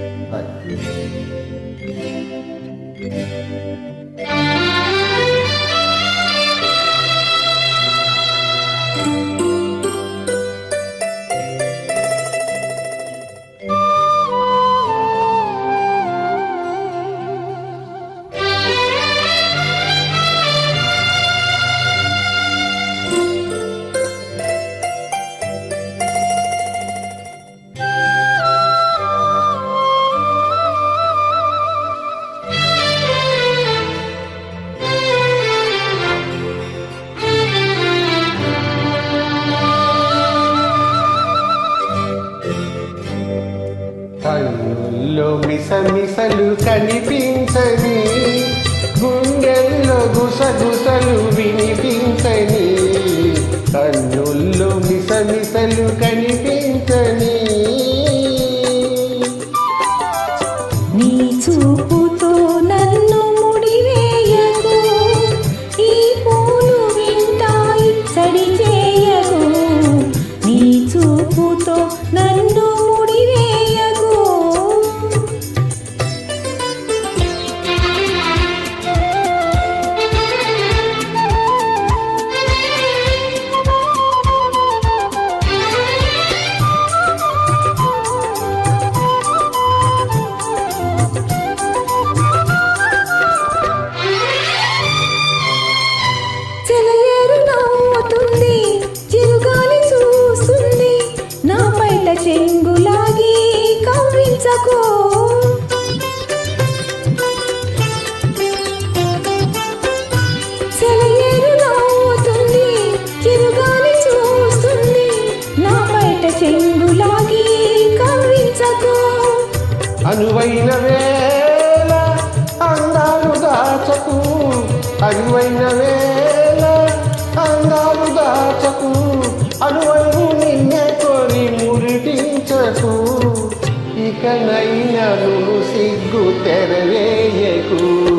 కన్నుల్లో మిసమిసలు కనిపించని గుండెల్లో గుసగుసలు వినిపించని కన్నుల్లో మిసమిసలు కనిపించని. నీ చూపుతో నన్ను ముడివేయకు ఈ పూలు వింటాయి సడి చెంగులాగి కవ్వించకు. అనువైన వేళ అందాలు దాచకు. అనువైన వేళ అందాలు దాచకు. అనువైన నిన్నే కొని మురిటించకు ఇకనైనా నువ్వు సిగ్గు తెరవేయకు.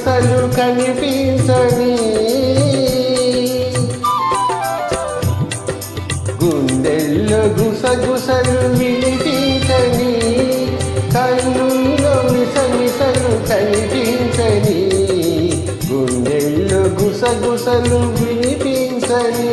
మిసమిసలు కనిపించని గుండెల్లో గుసగుసలు వినిపించని కన్నుల్లో మిసమిసలు కనిపించని గుండెల్లో గుసగుసలు వినిపించని.